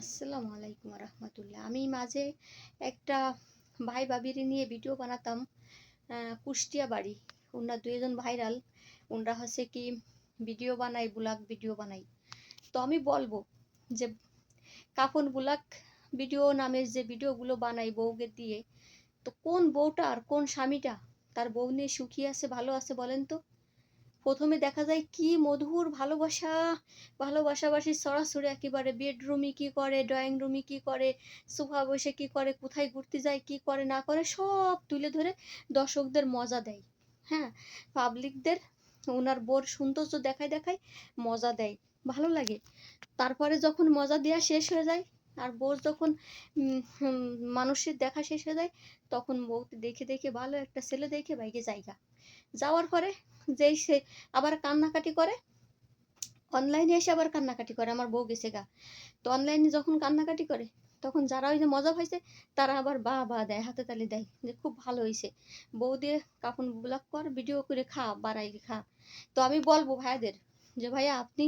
আসসালামু আলাইকুম রহমতুল্লাহ। আমি মাঝে একটা ভাই ভাবির নিয়ে ভিডিও বানাতাম কুষ্টিয়া বাড়ি ওনারা দুইজন ভাইরাল। ওনারা হচ্ছে কি, ভিডিও বানাই ব্লগ ভিডিও বানাই তো আমি বলব যে, কাফন ব্লগ ভিডিও নামের যে ভিডিওগুলো বানাই বউকে দিয়ে, তো কোন বউটা আর কোন স্বামীটা, তার বউ নিয়ে সুখী আছে, ভালো আছে বলেন তো? প্রথমে দেখা যায় কি মধুর ভালোবাসা, ভালোবাসাবাসি সরাসরি একেবারে বেডরুমে কি করে ড্রয়িং রুমে কি করে, সোফা বসে কি করে, কোথায় ঘুরতে যায়, কি করে, না করে, সব তুলে ধরে দর্শকদের মজা দেয়। হ্যাঁ পাবলিকদের ওনার বোর সৌন্দর্য দেখায় দেখায় মজা দেয়, ভালো লাগে। তারপরে যখন মজা দেওয়া শেষ হয়ে যায় আর বোর যখন মানুষের দেখা শেষ হয়ে যায়, তখন বউ দেখে দেখে ভালো একটা ছেলে দেখে বাইকে জায়গা। যাওয়ার পরে যেই সে আবার কান্নাকাটি করে অনলাইনে এসে আবার কান্নাকাটি করে, আমার বউ গেছে গা। তো অনলাইনে যখন কান্নাকাটি করে, তখন যারা ওই যে মজা পাইছে, তারা আবার বা বা দেয়, হাতে তালি দেয় যে খুব ভালো হয়েছে বউ দিয়ে কাপড় ব্লগ কর ভিডিও করে খা বাড়াই খা। তো আমি বলব ভাইয়াদের যে, ভাইয়া, আপনি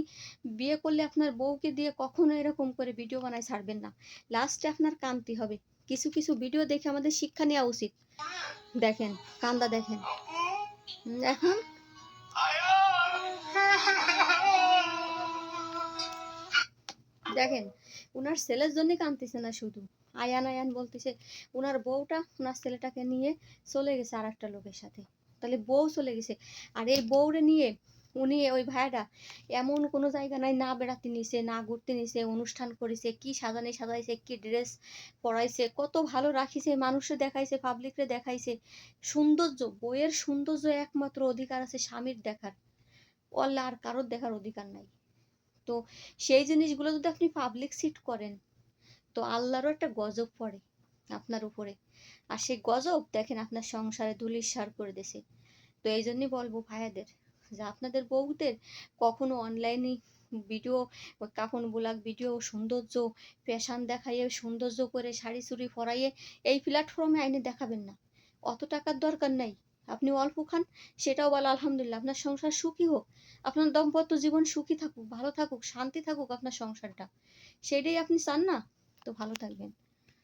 বিয়ে করলে আপনার বউকে দিয়ে কখনো এরকম করে ভিডিও বানায় ছাড়বেন না। লাস্টে আপনার কান্তি হবে। কিছু কিছু ভিডিও দেখে আমাদের শিক্ষা নেওয়া উচিত। দেখেন, কান্দা দেখেন। দেখেন, উনার ছেলের জন্য কাঁদতেছে না শুধু। আয়ান আয়ান বলতেছে, উনার বউটা উনার ছেলেটাকে নিয়ে চলে গেছে আর একটা লোকের সাথে। তাহলে বউ চলে গেছে। আর এই বউরে নিয়ে উনি ওই ভাইয়াটা এমন কোনো জায়গা নাই, না বেড়াতে নিছে, না ঘুরতে নিছে, অনুষ্ঠান করেছে, কি সাজানে সাজাইছে, কি ড্রেস পরাইছে, কত ভালো রাখিছে, মানুষে দেখাইছে পাবলিকরে দেখাইছে। সৌন্দর্য, বইয়ের সৌন্দর্য একমাত্র অধিকার আছে স্বামীর দেখার। অল্লা আর কারোর দেখার অধিকার নাই। তো সেই জিনিসগুলো যদি আপনি পাবলিক সিট করেন, তো আল্লাহরও একটা গজব পড়ে আপনার উপরে। আর সেই গজব, দেখেন আপনার সংসারে ধুলির সার করে দেছে তো এই জন্যই বলব ভাইয়াদের আপনাদের বউদের কখনো অনলাইনে ভিডিও কাফন বুলাক ভিডিও সৌন্দর্য ফ্যাশন দেখাইয়ে, সৌন্দর্য করে শাড়ি চুড়ি পরাইয়ে এই প্ল্যাটফর্মে আইনে দেখাবেন না। অত টাকার দরকার নাই। আপনি অল্প খান, সেটাও বলো আলহামদুলিল্লাহ। আপনার সংসার সুখী হোক, আপনার দম্পত্য জীবন সুখী থাকুক, ভালো থাকুক, শান্তি থাকুক আপনার সংসারটা। সেটাই আপনি চান না? তো ভালো থাকবেন।